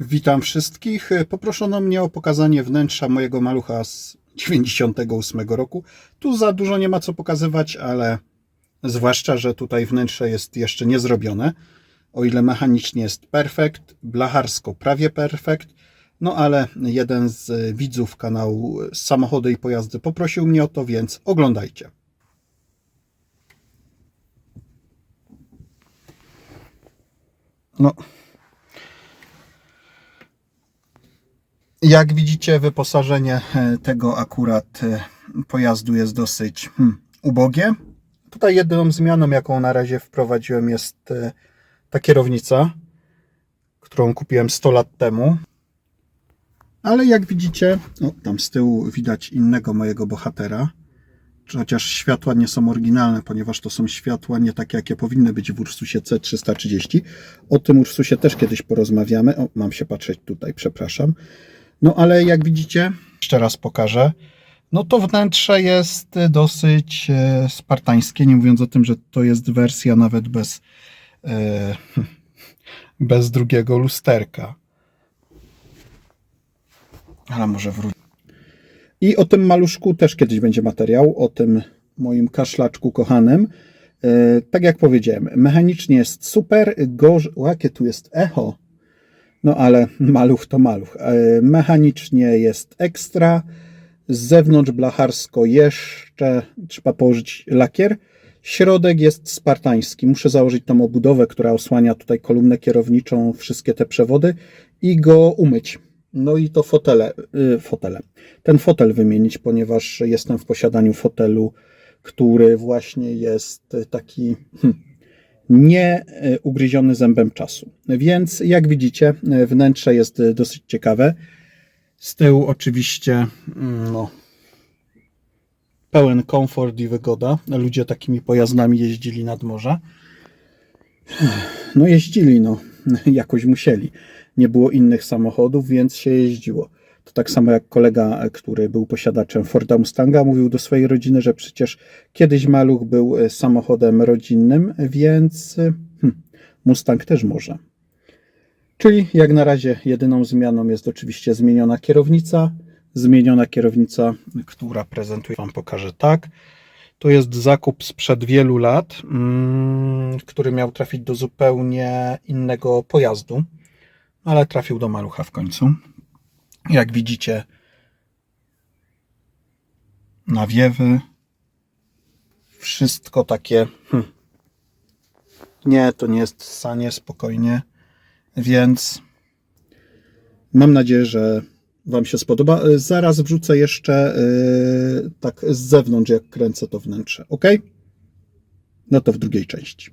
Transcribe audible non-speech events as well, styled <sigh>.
Witam wszystkich. Poproszono mnie o pokazanie wnętrza mojego malucha z 98 roku. Tu za dużo nie ma co pokazywać, ale zwłaszcza, że tutaj wnętrze jest jeszcze nie zrobione. O ile mechanicznie jest perfekt, blacharsko prawie perfekt, no ale jeden z widzów kanału Samochody i Pojazdy poprosił mnie o to, więc oglądajcie. No, Jak widzicie, wyposażenie e, tego akurat e, pojazdu jest dosyć hmm, ubogie. Tutaj jedyną zmianą, jaką na razie wprowadziłem, jest e, ta kierownica, którą kupiłem 100 lat temu. Ale jak widzicie, o, tam z tyłu widać innego mojego bohatera. Chociaż światła nie są oryginalne, ponieważ to są światła nie takie, jakie powinny być w Ursusie C330. O tym Ursusie też kiedyś porozmawiamy. O, mam się patrzeć tutaj, przepraszam. No ale jak widzicie, jeszcze raz pokażę, no to wnętrze jest dosyć e, spartańskie, nie mówiąc o tym, że to jest wersja nawet bez, e, <laughs> bez drugiego lusterka. Ale może wrócić. I o tym maluszku też kiedyś będzie materiał, o tym moim kaszlaczku kochanym. E, tak jak powiedziałem, mechanicznie jest super, gorz... O, jakie tu jest echo. No ale maluch to maluch. E, Mechanicznie jest ekstra. Z zewnątrz blacharsko jeszcze trzeba położyć lakier. Środek jest spartański. Muszę założyć tą obudowę, która osłania tutaj kolumnę kierowniczą, wszystkie te przewody i go umyć. No i to fotele, y, fotele. Ten fotel wymienić, ponieważ jestem w posiadaniu fotelu, który właśnie jest taki hmm, nie e, ugryziony zębem czasu. Więc jak widzicie, e, wnętrze jest e, dosyć ciekawe. Z tyłu oczywiście mm, no, pełen komfort i wygoda. Ludzie takimi pojazdami jeździli nad morze. No jeździli, no <laughs> jakoś musieli. Nie było innych samochodów, więc się jeździło. To tak samo jak kolega, który był posiadaczem Forda Mustanga, mówił do swojej rodziny, że przecież kiedyś maluch był e, samochodem rodzinnym, więc e, hmm, Mustang też może. Czyli jak na razie jedyną zmianą jest oczywiście zmieniona kierownica. Zmieniona kierownica, która prezentuje, Wam pokażę tak. To jest zakup sprzed wielu lat, mm, który miał trafić do zupełnie innego pojazdu, ale trafił do malucha w końcu. Jak widzicie, nawiewy, wszystko takie. Hmm. Nie, to nie jest sanie, spokojnie. Więc mam nadzieję, że Wam się spodoba. Y, Zaraz wrzucę jeszcze yy, tak z zewnątrz, jak kręcę to wnętrze. Ok? No to w drugiej części.